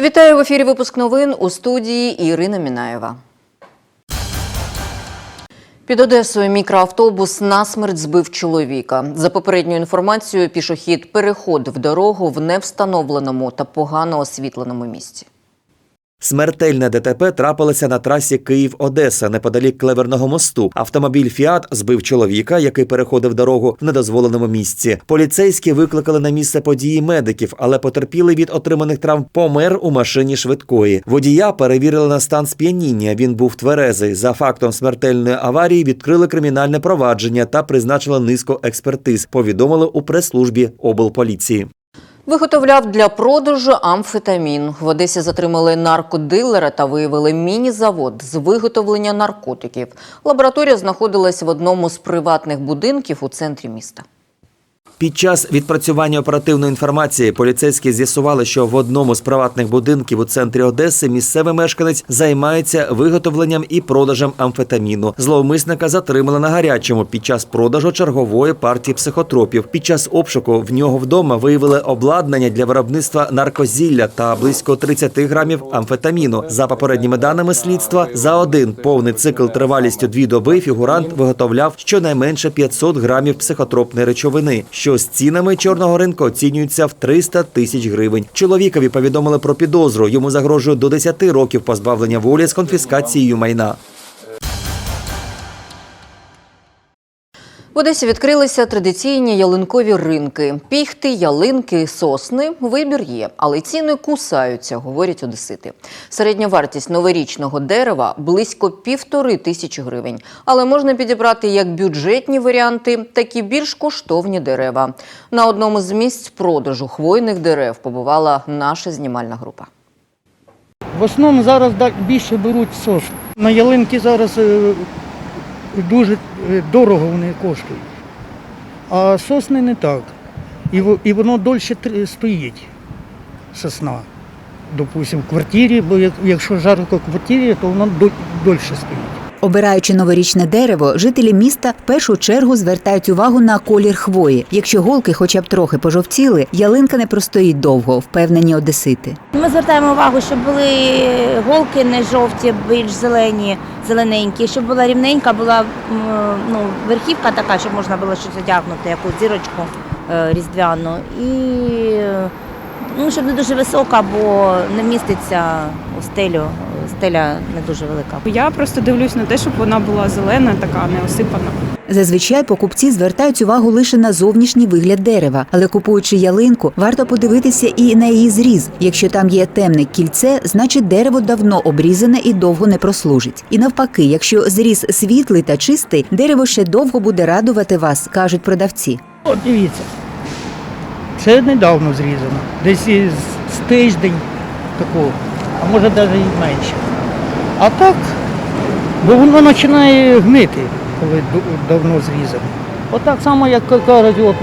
Вітаю в ефірі. Випуск новин у студії Ірина Мінаєва. Під Одесою мікроавтобус насмерть збив чоловіка. За попередньою інформацією, пішохід переходив дорогу в невстановленому та погано освітленому місці. Смертельне ДТП трапилося на трасі Київ-Одеса неподалік Клеверного мосту. Автомобіль Фіат збив чоловіка, який переходив дорогу в недозволеному місці. Поліцейські викликали на місце події медиків, але потерпілий від отриманих травм помер у машині швидкої. Водія перевірили на стан сп'яніння. Він був тверезий. За фактом смертельної аварії відкрили кримінальне провадження та призначили низку експертиз. Повідомили у прес-службі облполіції. Виготовляв для продажу амфетамін. В Одесі затримали наркодилера та виявили міні-завод з виготовлення наркотиків. Лабораторія знаходилась в одному з приватних будинків у центрі міста. Під час відпрацювання оперативної інформації поліцейські з'ясували, що в одному з приватних будинків у центрі Одеси місцевий мешканець займається виготовленням і продажем амфетаміну. Зловмисника затримали на гарячому під час продажу чергової партії психотропів. Під час обшуку в нього вдома виявили обладнання для виробництва наркозілля та близько 30 грамів амфетаміну. За попередніми даними слідства, за один повний цикл тривалістю дві доби фігурант виготовляв щонайменше 500 грамів психотропної речовини, що з цінами чорного ринку оцінюється в 300 тисяч гривень. Чоловікові повідомили про підозру. Йому загрожує до 10 років позбавлення волі з конфіскацією майна. Одесі відкрилися традиційні ялинкові ринки. Піхти, ялинки, сосни. Вибір є, але ціни кусаються, говорять одесити. Середня вартість новорічного дерева близько півтори тисячі гривень. Але можна підібрати як бюджетні варіанти, так і більш коштовні дерева. На одному з місць продажу хвойних дерев побувала наша знімальна група. В основному зараз більше беруть сосни. На ялинки зараз дуже е, дорого вони коштують. А сосни не так. І, воно довше стоїть, сосна. Допустимо, в квартирі, бо якщо жарко в квартирі, то воно довше стоїть. Обираючи новорічне дерево, жителі міста в першу чергу звертають увагу на колір хвої. Якщо голки хоча б трохи пожовціли, ялинка не простоїть довго, впевнені одесити. Ми звертаємо увагу, щоб були голки не жовті, більш зелені, зелененькі, щоб була рівненька, була ну, верхівка така, щоб можна було щось одягнути, якусь зірочку е, різдвяну. І ну, щоб не дуже висока, бо не вміститься у стелю. Стеля не дуже велика. Я просто дивлюсь на те, щоб вона була зелена, така не осипана. Зазвичай покупці звертають увагу лише на зовнішній вигляд дерева, але купуючи ялинку, варто подивитися і на її зріз. Якщо там є темне кільце, значить дерево давно обрізане і довго не прослужить. І навпаки, якщо зріз світлий та чистий, дерево ще довго буде радувати вас, кажуть продавці. От дивіться. Це недавно зрізано. Десь з тиждень такого, а може навіть і менше. А так, бо воно починає гнити, коли давно зрізано. Отак само, як кажуть, от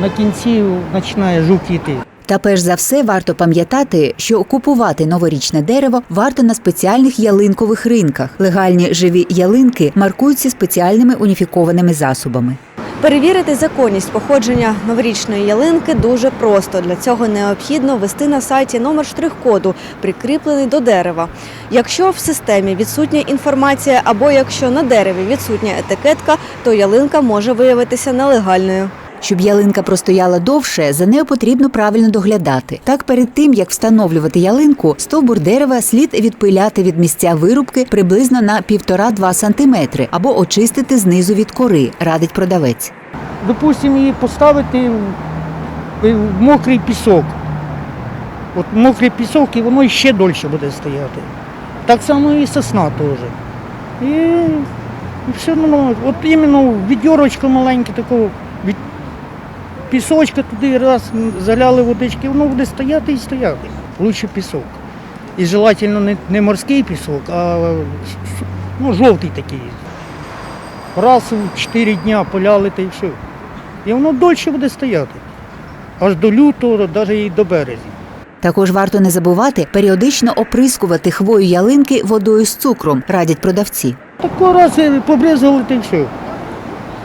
на кінці починає жовтіти. Та перш за все варто пам'ятати, що купувати новорічне дерево варто на спеціальних ялинкових ринках. Легальні живі ялинки маркуються спеціальними уніфікованими засобами. Перевірити законність походження новорічної ялинки дуже просто. Для цього необхідно ввести на сайті номер штрих-коду, прикріплений до дерева. Якщо в системі відсутня інформація або якщо на дереві відсутня етикетка, то ялинка може виявитися нелегальною. Щоб ялинка простояла довше, за нею потрібно правильно доглядати. Так, перед тим як встановлювати ялинку, стовбур дерева слід відпиляти від місця вирубки приблизно на 1,5-2 см або очистити знизу від кори, радить продавець. Допустимо, її поставити в, мокрий пісок. От мокрий пісок і воно ще дольше буде стояти. Так само і сосна теж. І, все одно, от іменно відьорочку маленьке такого, від пісочка туди раз заляли водички, воно буде стояти і стояти. Лучше пісок. І желательно не, не морський пісок, а ну, жовтий такий. Раз у 4 дня поляли та й все. І воно дольше буде стояти. Аж до лютого, навіть і до березня. Також варто не забувати періодично оприскувати хвою ялинки водою з цукром, радять продавці. Тако раз е, побризгали та й все.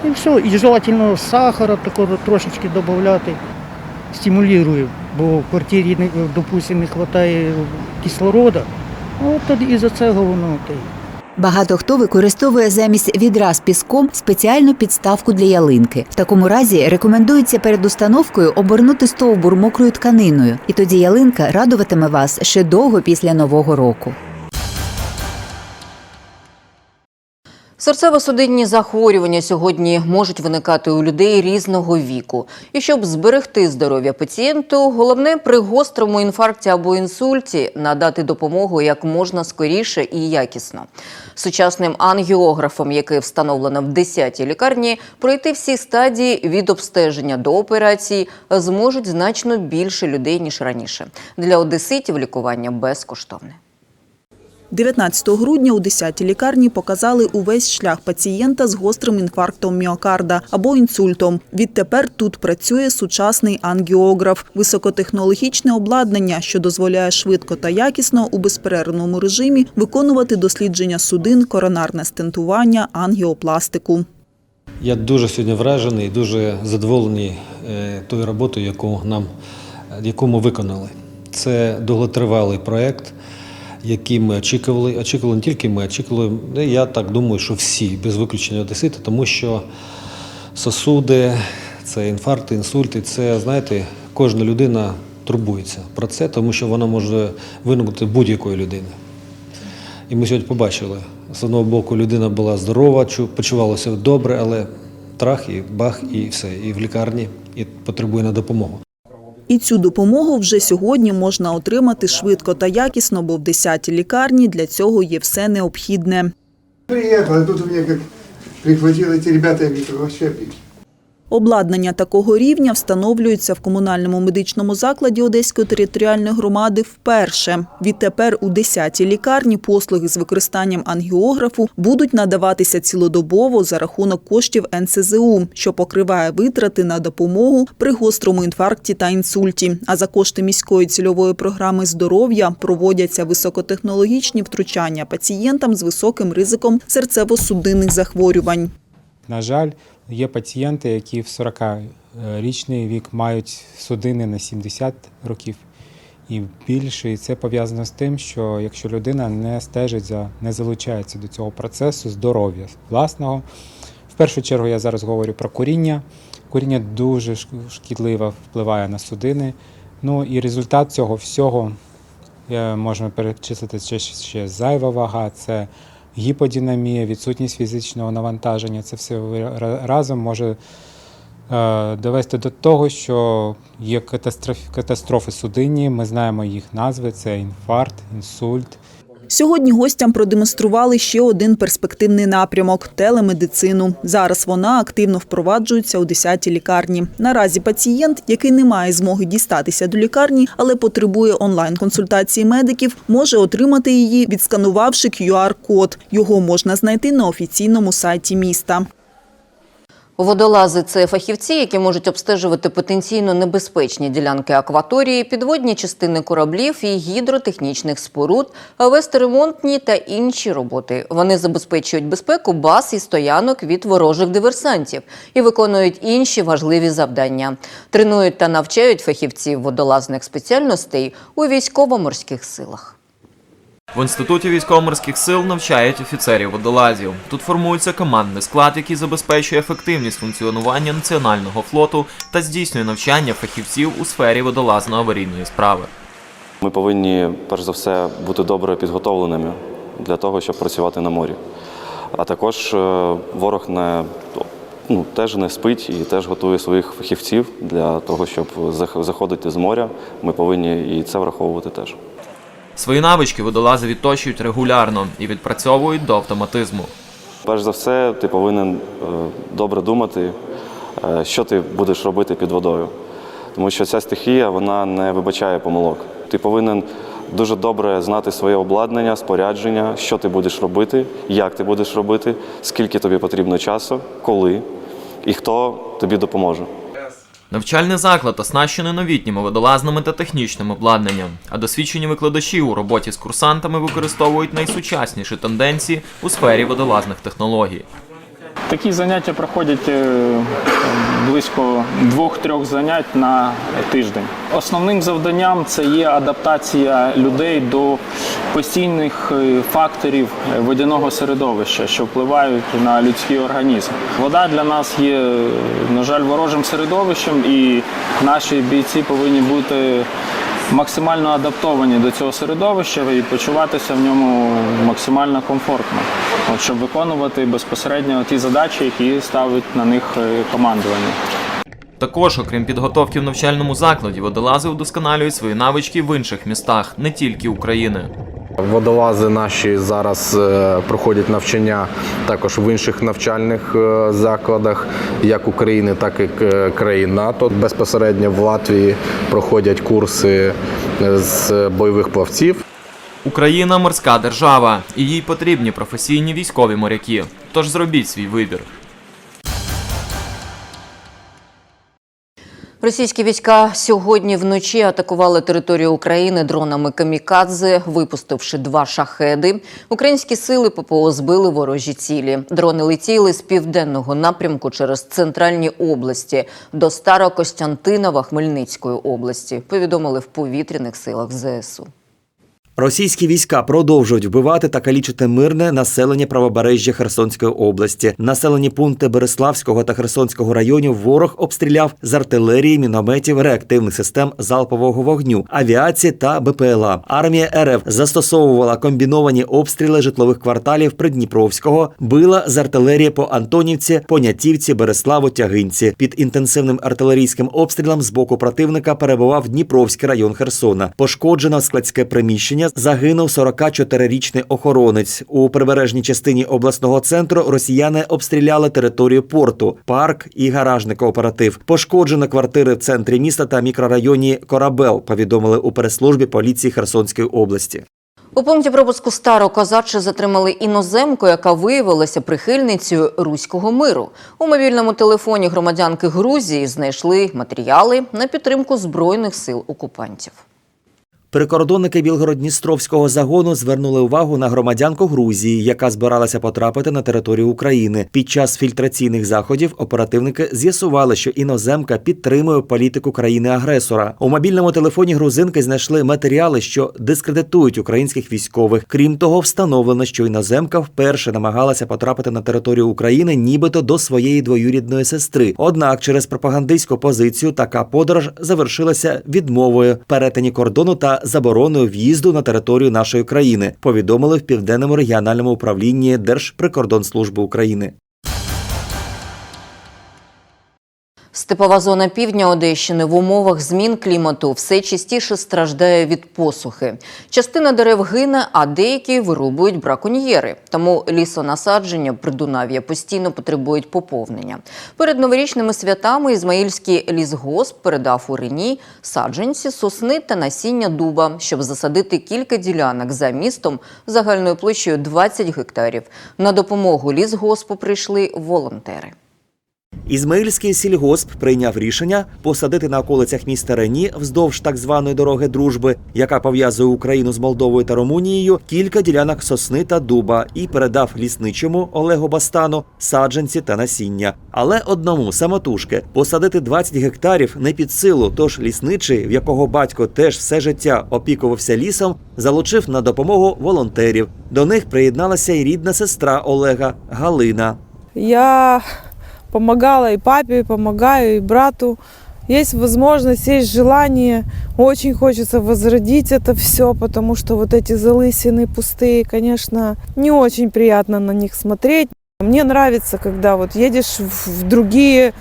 І все. І желательно сахара такого трошечки додати. стимулює, бо в квартирі, допустимо, не вистачає кислорода, от тоді і за цього воно. Багато хто використовує замість відра з піском спеціальну підставку для ялинки. В такому разі рекомендується перед установкою обернути стовбур мокрою тканиною, і тоді ялинка радуватиме вас ще довго після нового року. Серцево-судинні захворювання сьогодні можуть виникати у людей різного віку. І щоб зберегти здоров'я пацієнту, головне при гострому інфаркті або інсульті надати допомогу як можна скоріше і якісно. Сучасним ангіографом, який встановлено в 10-й лікарні, пройти всі стадії від обстеження до операції зможуть значно більше людей ніж раніше. Для одеситів лікування безкоштовне. 19 грудня у 10-й лікарні показали увесь шлях пацієнта з гострим інфарктом міокарда або інсультом. Відтепер тут працює сучасний ангіограф – високотехнологічне обладнання, що дозволяє швидко та якісно у безперервному режимі виконувати дослідження судин, коронарне стентування, ангіопластику. Я дуже сьогодні вражений і дуже задоволений е, тою роботою, яку нам яку ми виконали. Це довготривалий проєкт, який ми очікували. Очікували не тільки ми, очікували, ну, я так думаю, що всі, без виключення одесити, тому що сосуди, це інфаркти, інсульти, це, знаєте, кожна людина турбується про це, тому що вона може виникнути будь-якої людини. І ми сьогодні побачили. З одного боку, людина була здорова, чу- почувалася добре, але трах і бах, і все, і в лікарні, і потребує на допомогу. І цю допомогу вже сьогодні можна отримати швидко та якісно, бо в 10-й лікарні для цього є все необхідне. Приїхали, тут у меня как прихватило эти ребята, я говорю, вообще. Обладнання такого рівня встановлюється в комунальному медичному закладі Одеської територіальної громади вперше. Відтепер у 10-й лікарні послуги з використанням ангіографу будуть надаватися цілодобово за рахунок коштів НСЗУ, що покриває витрати на допомогу при гострому інфаркті та інсульті. А за кошти міської цільової програми здоров'я проводяться високотехнологічні втручання пацієнтам з високим ризиком серцево-судинних захворювань. На жаль, є пацієнти, які в 40-річний вік мають судини на 70 років і більше. І це пов'язано з тим, що якщо людина не стежить за, не залучається до цього процесу здоров'я власного. В першу чергу я зараз говорю про куріння. Куріння дуже шкідливо впливає на судини. Ну і результат цього всього е, можна перечислити ще, ще зайва вага, це гіподинамія, відсутність фізичного навантаження. Це все разом може е, довести до того, що є катастроф, катастрофи судинні. Ми знаємо їх назви: це інфаркт, інсульт. Сьогодні гостям продемонстрували ще один перспективний напрямок телемедицину. Зараз вона активно впроваджується у 10-й лікарні. Наразі пацієнт, який не має змоги дістатися до лікарні, але потребує онлайн-консультації медиків, може отримати її, відсканувавши QR-код. Його можна знайти на офіційному сайті міста. Водолази це фахівці, які можуть обстежувати потенційно небезпечні ділянки акваторії, підводні частини кораблів і гідротехнічних споруд, вести ремонтні та інші роботи. Вони забезпечують безпеку баз і стоянок від ворожих диверсантів і виконують інші важливі завдання. Тренують та навчають фахівців водолазних спеціальностей у військово-морських силах. В інституті військово-морських сил навчають офіцерів водолазів. Тут формується командний склад, який забезпечує ефективність функціонування національного флоту та здійснює навчання фахівців у сфері водолазно-аварійної справи. Ми повинні, перш за все, бути добре підготовленими для того, щоб працювати на морі. А також е, ворог не, ну, теж не спить і теж готує своїх фахівців для того, щоб заходити з моря. Ми повинні і це враховувати теж. Свої навички водолази відточують регулярно і відпрацьовують до автоматизму. Перш за все, ти повинен е, добре думати, е, що ти будеш робити під водою. Тому що ця стихія вона не вибачає помилок. Ти повинен дуже добре знати своє обладнання, спорядження, що ти будеш робити, як ти будеш робити, скільки тобі потрібно часу, коли і хто тобі допоможе. Навчальний заклад оснащений новітніми водолазними та технічним обладнанням, а досвідчені викладачі у роботі з курсантами використовують найсучасніші тенденції у сфері водолазних технологій. Такі заняття проходять е, близько двох-трьох занять на тиждень. Основним завданням це є адаптація людей до постійних е, факторів водяного середовища, що впливають на людський організм. Вода для нас є, на жаль, ворожим середовищем, і наші бійці повинні бути максимально адаптовані до цього середовища і почуватися в ньому максимально комфортно, от, щоб виконувати безпосередньо ті задачі, які ставить на них е, командування. Також, окрім підготовки в навчальному закладі, водолази удосконалюють свої навички в інших містах, не тільки України. Водолази наші зараз е, проходять навчання також в інших навчальних е, закладах, як України, так і е, країн НАТО. Безпосередньо в Латвії проходять курси з бойових плавців. Україна морська держава, і їй потрібні професійні військові моряки. Тож зробіть свій вибір. Російські війська сьогодні вночі атакували територію України дронами камікадзе, випустивши два шахеди. Українські сили ППО збили ворожі цілі. Дрони летіли з південного напрямку через центральні області до Старокостянтинова Хмельницької області. Повідомили в повітряних силах ЗСУ. Російські війська продовжують вбивати та калічити мирне населення правобережжя Херсонської області. Населені пункти Береславського та Херсонського районів ворог обстріляв з артилерії, мінометів, реактивних систем залпового вогню, авіації та БПЛА. Армія РФ застосовувала комбіновані обстріли житлових кварталів Придніпровського, била з артилерії по Антонівці, Понятівці, Береславу, Тягинці. Під інтенсивним артилерійським обстрілом з боку противника перебував Дніпровський район Херсона. Пошкоджено складське приміщення. Загинув 44-річний охоронець. У прибережній частині обласного центру росіяни обстріляли територію порту, парк і гаражний кооператив. Пошкоджено квартири в центрі міста та мікрорайоні Корабел. Повідомили у прес-службі поліції Херсонської області. У пункті пропуску Старо Козаче затримали іноземку, яка виявилася прихильницею руського миру. У мобільному телефоні громадянки Грузії знайшли матеріали на підтримку збройних сил окупантів. Прикордонники Білгород-Дністровського загону звернули увагу на громадянку Грузії, яка збиралася потрапити на територію України. Під час фільтраційних заходів оперативники з'ясували, що іноземка підтримує політику країни-агресора. У мобільному телефоні грузинки знайшли матеріали, що дискредитують українських військових. Крім того, встановлено, що іноземка вперше намагалася потрапити на територію України, нібито до своєї двоюрідної сестри. Однак, через пропагандистську позицію така подорож завершилася відмовою перетині кордону та забороною в'їзду на територію нашої країни. Повідомили в південному регіональному управлінні Держприкордонслужби України. Степова зона півдня Одещини в умовах змін клімату все частіше страждає від посухи. Частина дерев гине, а деякі вирубують браконьєри. Тому лісонасадження придунав'я постійно потребують поповнення. Перед новорічними святами Ізмаїльський лісгосп передав у Рені саджанці, сосни та насіння дуба, щоб засадити кілька ділянок за містом загальною площею 20 гектарів. На допомогу лісгоспу прийшли волонтери. Ізмаїльський сільгосп прийняв рішення посадити на околицях міста Рені вздовж так званої дороги дружби, яка пов'язує Україну з Молдовою та Румунією, кілька ділянок сосни та дуба і передав лісничому Олегу Бастану саджанці та насіння. Але одному самотужки посадити 20 гектарів не під силу. Тож лісничий, в якого батько теж все життя опікувався лісом, залучив на допомогу волонтерів. До них приєдналася і рідна сестра Олега Галина. Я помогала и папе, и помогаю, и брату. Есть возможность, есть желание. Очень хочется возродить это все, потому что вот эти залысины пустые, конечно, не очень приятно на них смотреть. Мне нравится, когда вот едешь в другие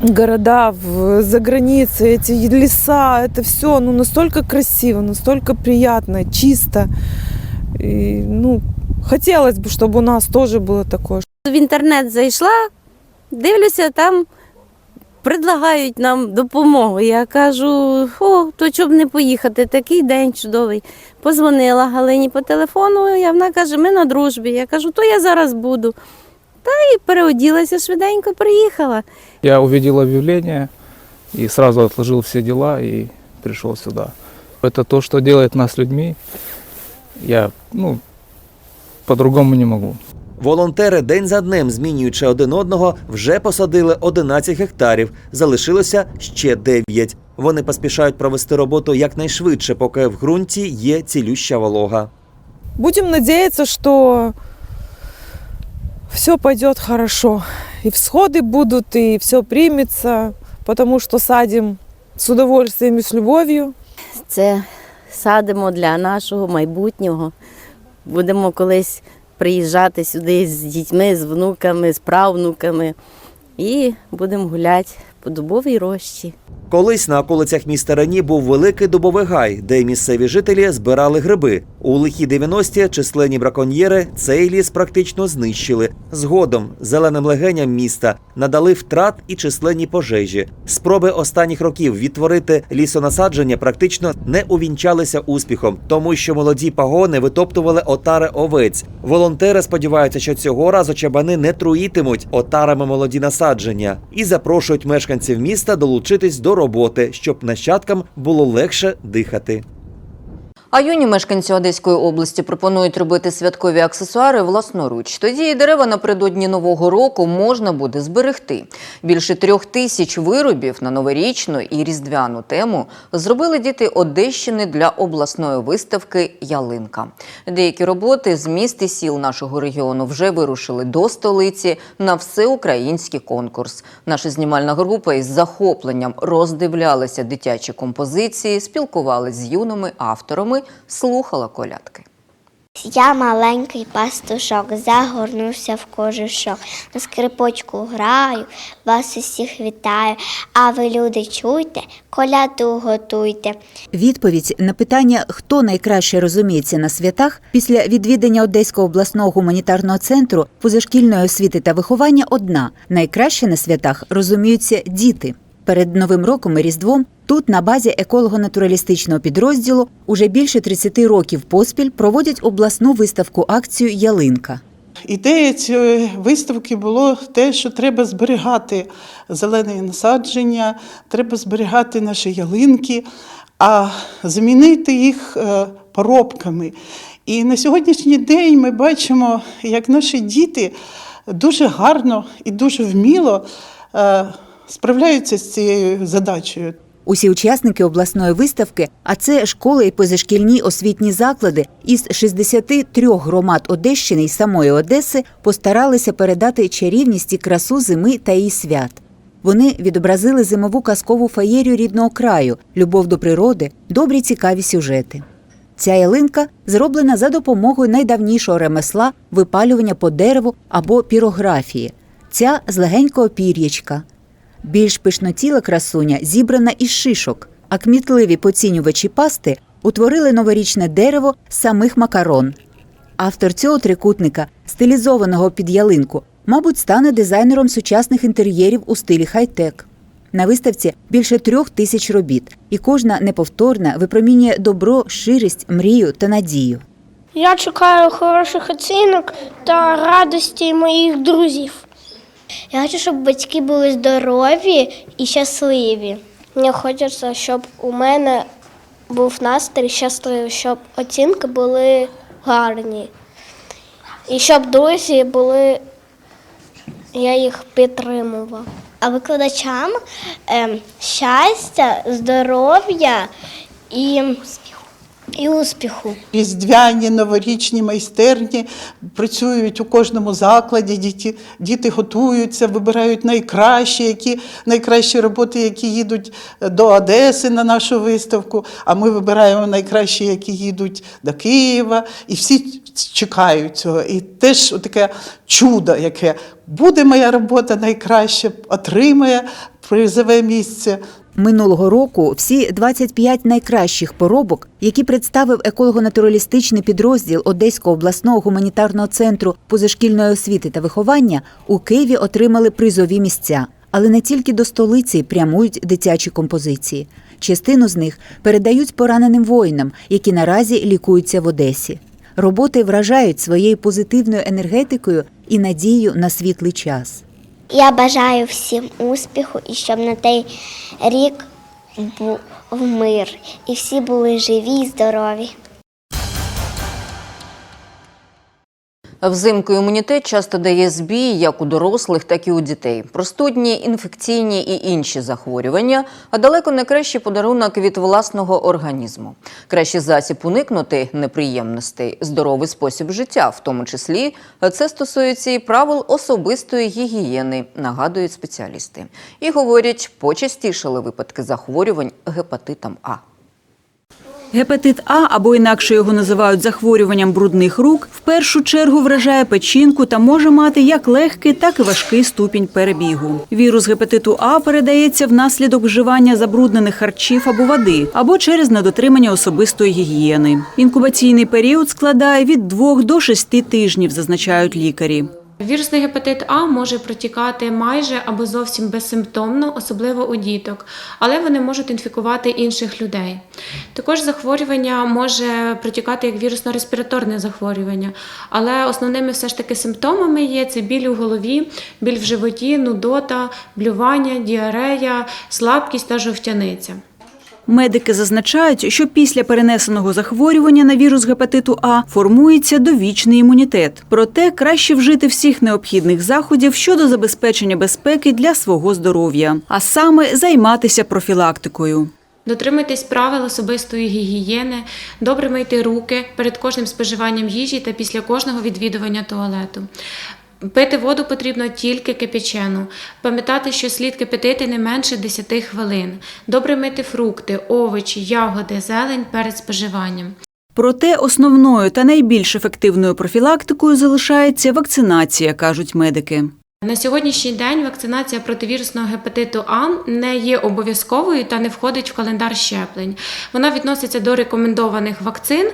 города, в, за границей, эти леса, это все ну, настолько красиво, настолько приятно, чисто. И, ну, хотелось бы, чтобы у нас тоже было такое. В інтернет зайшла, дивлюся, там предлагають нам допомогу. Я кажу, о, то чоб не поїхати, такий день чудовий. Позвонила Галині по телефону, і вона каже, ми на дружбі. Я кажу, то я зараз буду. Та і переоділася швиденько, приїхала. Я увидел объявление и сразу отложил все дела и пришел сюда. Это то, что делает нас людьми. Я, ну, по-другому не могу. Волонтери день за днем, змінюючи один одного, вже посадили 11 гектарів. Залишилося ще 9. Вони поспішають провести роботу якнайшвидше, поки в ґрунті є цілюща волога. Будем надеяться, что все пойдет хорошо. И всходы будут, и все примется, потому что садим с удовольствием и с любовью. Це садимо для нашого майбутнього. Будемо колись приїжджати сюди з дітьми, з внуками, з правнуками. І будемо гуляти по дубовій рощі. Колись на околицях міста Рені був великий дубовий гай, де місцеві жителі збирали гриби. У лихі 90-ті численні браконьєри цей ліс практично знищили. Згодом зеленим легеням міста надали втрат і численні пожежі. Спроби останніх років відтворити лісонасадження практично не увінчалися успіхом, тому що молоді пагони витоптували отари овець. Волонтери сподіваються, що цього разу чабани не труїтимуть отарами молоді насадження і запрошують мешканців міста долучитись до роботи, щоб нащадкам було легше дихати. А юні мешканці Одеської області пропонують робити святкові аксесуари власноруч. Тоді і дерева напередодні нового року можна буде зберегти. Більше трьох тисяч виробів на новорічну і різдвяну тему зробили діти Одещини для обласної виставки Ялинка. Деякі роботи з міст і сіл нашого регіону вже вирушили до столиці на всеукраїнський конкурс. Наша знімальна група із захопленням роздивлялася дитячі композиції, спілкувалися з юними авторами, слухала колядки. Я маленький пастушок, загорнувся в кожушок, на скрипочку граю, вас усіх вітаю. А ви, люди, чуйте, коляду готуйте. Відповідь на питання, хто найкраще розуміється на святах, після відвідання Одеського обласного гуманітарного центру позашкільної освіти та виховання одна найкраще на святах розуміються діти. Перед новим роком і різдвом тут на базі еколого-натуралістичного підрозділу уже більше 30 років поспіль проводять обласну виставку акцію Ялинка. Ідея цієї виставки було те, що треба зберігати зелені насадження, треба зберігати наші ялинки, а замінити їх е, поробками. І на сьогоднішній день ми бачимо, як наші діти дуже гарно і дуже вміло е, справляються з цією задачею. Усі учасники обласної виставки, а це школи і позашкільні освітні заклади із 63 громад Одещини і самої Одеси постаралися передати чарівність і красу зими та її свят. Вони відобразили зимову казкову феєрію рідного краю, любов до природи, добрі цікаві сюжети. Ця ялинка зроблена за допомогою найдавнішого ремесла випалювання по дереву або пірографії. Ця з легенького пір'ячка. Більш пишнотіла красуня зібрана із шишок, а кмітливі поцінювачі пасти утворили новорічне дерево самих макарон. Автор цього трикутника, стилізованого під ялинку, мабуть, стане дизайнером сучасних інтер'єрів у стилі хай-тек. На виставці більше трьох тисяч робіт, і кожна неповторна випромінює добро, щирість, мрію та надію. Я чекаю хороших оцінок та радості моїх друзів. Я хочу, щоб батьки були здорові і щасливі. Мені хочеться, щоб у мене був настрій щасливий, щоб оцінки були гарні. І щоб друзі були, я їх підтримував. А викладачам ем, щастя, здоров'я і, і успіху. Різдвяні новорічні майстерні працюють у кожному закладі. Діти, діти готуються, вибирають найкращі, які найкращі роботи, які їдуть до Одеси на нашу виставку. А ми вибираємо найкращі, які їдуть до Києва, і всі чекають цього. І теж таке чудо, яке буде моя робота найкраще, отримає призове місце. Минулого року всі 25 найкращих поробок, які представив еколого-натуралістичний підрозділ Одеського обласного гуманітарного центру позашкільної освіти та виховання, у Києві отримали призові місця. Але не тільки до столиці прямують дитячі композиції. Частину з них передають пораненим воїнам, які наразі лікуються в Одесі. Роботи вражають своєю позитивною енергетикою і надією на світлий час. Я бажаю всім успіху і щоб на той рік був мир. І всі були живі і здорові. Взимку імунітет часто дає збій як у дорослих, так і у дітей. Простудні, інфекційні і інші захворювання, а далеко не кращий подарунок від власного організму. Кращий засіб уникнути неприємностей, здоровий спосіб життя, в тому числі це стосується і правил особистої гігієни, нагадують спеціалісти. І говорять, почастішали випадки захворювань гепатитом А. Гепатит А, або інакше його називають захворюванням брудних рук, в першу чергу вражає печінку та може мати як легкий, так і важкий ступінь перебігу. Вірус гепатиту А передається внаслідок вживання забруднених харчів або води, або через недотримання особистої гігієни. Інкубаційний період складає від 2 до 6 тижнів, зазначають лікарі. Вірусний гепатит А може протікати майже або зовсім безсимптомно, особливо у діток, але вони можуть інфікувати інших людей. Також захворювання може протікати як вірусно-респіраторне захворювання, але основними все ж таки симптомами є це біль у голові, біль в животі, нудота, блювання, діарея, слабкість та жовтяниця. Медики зазначають, що після перенесеного захворювання на вірус гепатиту А формується довічний імунітет. Проте краще вжити всіх необхідних заходів щодо забезпечення безпеки для свого здоров'я, а саме займатися профілактикою. Дотримуйтесь правил особистої гігієни, добре мийте руки перед кожним споживанням їжі та після кожного відвідування туалету. Пити воду потрібно тільки кипячену. Пам'ятати, що слід кипятити не менше 10 хвилин. Добре мити фрукти, овочі, ягоди, зелень перед споживанням. Проте основною та найбільш ефективною профілактикою залишається вакцинація, кажуть медики. На сьогоднішній день вакцинація проти вірусного гепатиту А не є обов'язковою та не входить в календар щеплень. Вона відноситься до рекомендованих вакцин.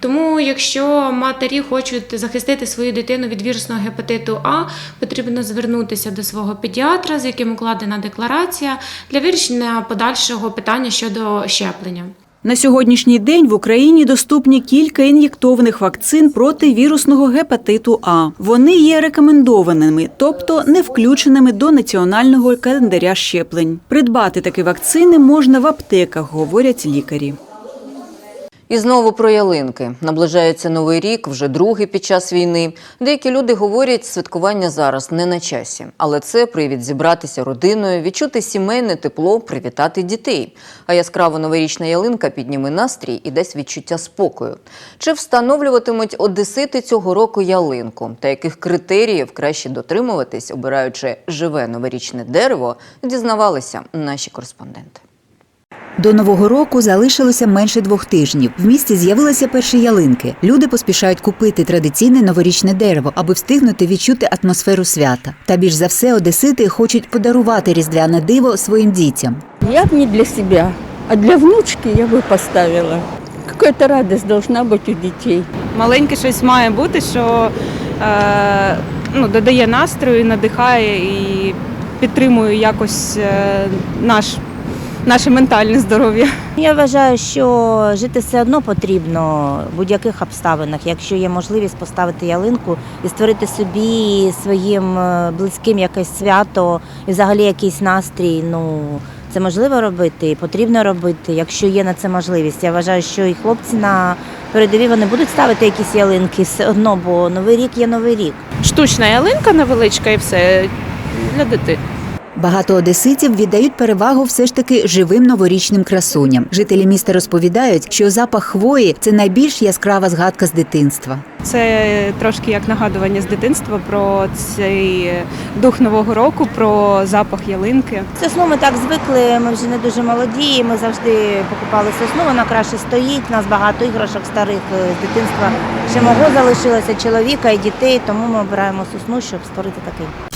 Тому, якщо матері хочуть захистити свою дитину від вірусного гепатиту А, потрібно звернутися до свого педіатра, з яким укладена декларація для вирішення подальшого питання щодо щеплення. На сьогоднішній день в Україні доступні кілька ін'єктованих вакцин проти вірусного гепатиту А. Вони є рекомендованими, тобто не включеними до національного календаря щеплень. Придбати такі вакцини можна в аптеках, говорять лікарі. І знову про ялинки. Наближається новий рік, вже другий під час війни. Деякі люди говорять, святкування зараз не на часі, але це привід зібратися родиною, відчути сімейне тепло, привітати дітей. А яскрава новорічна ялинка підніме настрій і дасть відчуття спокою. Чи встановлюватимуть одесити цього року ялинку? Та яких критеріїв краще дотримуватись, обираючи живе новорічне дерево, дізнавалися наші кореспонденти. До нового року залишилося менше двох тижнів. В місті з'явилися перші ялинки. Люди поспішають купити традиційне новорічне дерево, аби встигнути відчути атмосферу свята. Та більш за все одесити хочуть подарувати різдвяне диво своїм дітям. Я б не для себя, а для внучки я бы поставила. Какая-то радость должна быть у детей. Маленьке щось має бути, що е, ну, додає настрою, надихає і підтримує якось е, наш, наше ментальне здоров'я. Я вважаю, що жити все одно потрібно в будь-яких обставинах, якщо є можливість поставити ялинку і створити собі своїм е, близьким якесь свято і взагалі якийсь настрій. Ну це можливо робити і потрібно робити, якщо є на це можливість. Я вважаю, що і хлопці на передовій вони будуть ставити якісь ялинки все одно, бо новий рік є новий рік. Штучна ялинка невеличка і все для дитини. Багато одеситів віддають перевагу все ж таки живим новорічним красуням. Жителі міста розповідають, що запах хвої це найбільш яскрава згадка з дитинства. Це трошки як нагадування з дитинства про цей дух нового року, про запах ялинки. Сосну ми так звикли, ми вже не дуже молоді. Ми завжди покупали сосну, вона краще стоїть. У нас багато іграшок старих з дитинства ще мого залишилося чоловіка і дітей, тому ми обираємо сосну, щоб створити такий.